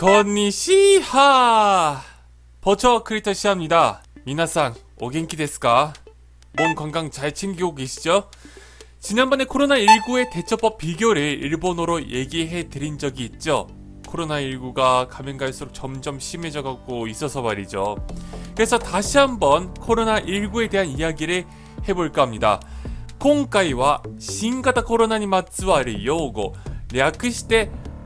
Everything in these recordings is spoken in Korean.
건니시하 버처 크리터 시합니다. 미나상 오겐키 데스까? 몸 건강 잘 챙기고 계시죠? 지난번에 코로나19의 대처법 비교를 일본어로 얘기해 드린 적이 있죠. 코로나19가 가면 갈수록 점점 심해져 가고 있어서 말이죠. 그래서 다시 한번 코로나19에 대한 이야기를 해볼까 합니다. 今回は新型コロナにまつわる用語略して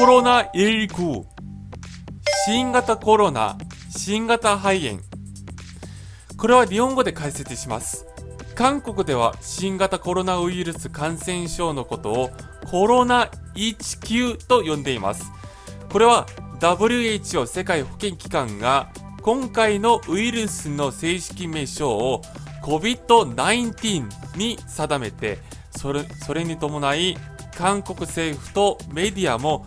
코로나19 新型コロナ新型肺炎これは日本語で解説します韓国では新型コロナウイルス感染症のことをコロナ19と呼んでいますこれは WHO 世界保健機関が今回のウイルスの正式名称を COVID-19 に定めてそれそれに伴い韓国政府とメディアも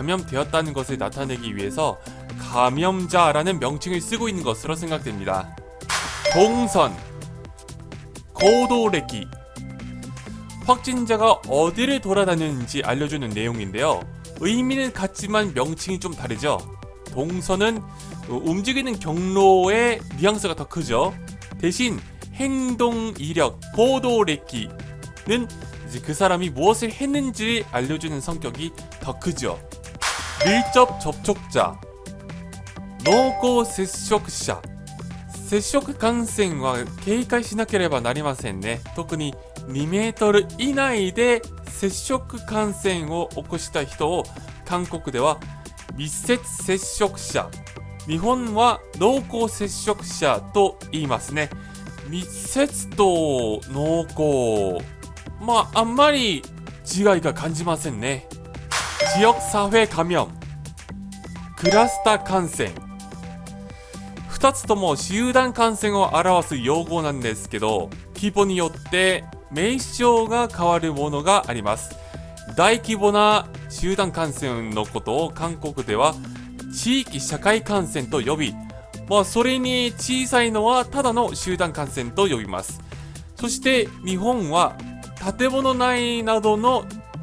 감염되었다는 것을 나타내기 위해서 감염자라는 명칭을 쓰고 있는 것으로 생각됩니다. 동선, 고도歴, 확진자가 어디를 돌아다니는지 알려주는 내용인데요. 의미는 같지만 명칭이 좀 다르죠. 동선은 어, 움직이는 경로의 뉘앙스가 더 크죠. 대신 행동 이력, 이제 그 사람이 무엇을 했는지 알려주는 성격이 더 크죠. 밀접 접촉자, 濃厚接触者接触感染は警戒しなければなりませんね特に2メートル以内で接触感染を起こした人を韓国では密接接触者日本は濃厚接触者と言いますね密接と濃厚まああんまり違いが感じませんね 지역사회 감염クラスター感染2つとも集団感染を表す用語なんですけど規模によって名称が変わるものがあります大規模な集団感染のことを韓国では地域社会感染と呼びまあそれに小さいのはただの集団感染と呼びますそして日本は建物内などの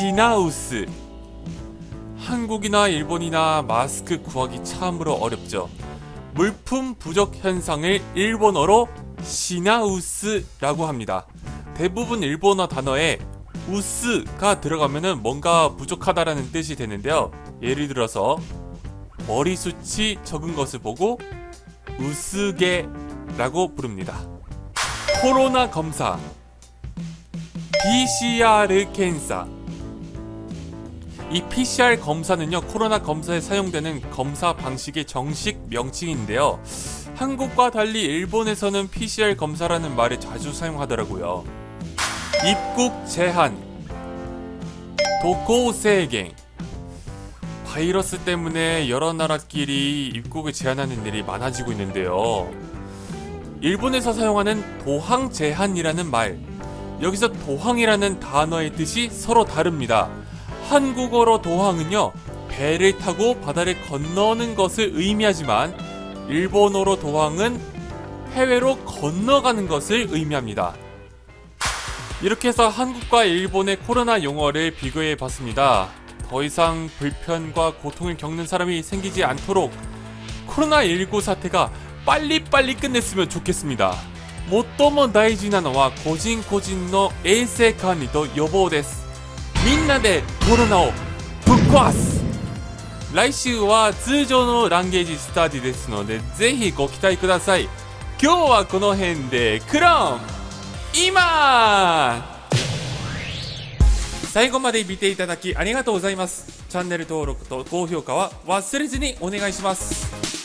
시나우스. 한국이나 일본이나 마스크 구하기 참으로 어렵죠. 물품 부족 현상을 일본어로 시나우스라고 합니다. 대부분 일본어 단어에 우스가 들어가면은 뭔가 부족하다라는 뜻이 되는데요. 예를 들어서 머리숱이 적은 것을 보고 우스게라고 부릅니다. 코로나 검사 PCR検査 이 PCR 검사는요 코로나 검사에 사용되는 검사 방식의 정식 명칭인데요. 한국과 달리 일본에서는 PCR 검사라는 말을 자주 사용하더라고요. 입국 제한 도고 세갱 바이러스 때문에 여러 나라끼리 입국을 제한하는 일이 많아지고 있는데요. 일본에서 사용하는 도항 제한이라는 말. 여기서 도항이라는 단어의 뜻이 서로 다릅니다 한국어로 도항은요 배를 타고 바다를 건너는 것을 의미하지만 일본어로 도항은 해외로 건너가는 것을 의미합니다. 이렇게 해서 한국과 일본의 코로나 용어를 비교해 봤습니다. 더 이상 불편과 고통을 겪는 사람이 생기지 않도록 코로나19 사태가 빨리빨리 끝냈으면 좋겠습니다. 最も大事なのは個人個人の衛生管理と予防です。 みんなでコロナをぶっ壊す来週は通常のランゲージスタディですので、ぜひご期待ください。今日はこの辺で、クローン今最後まで見ていただきありがとうございます。チャンネル登録と高評価は忘れずにお願いします。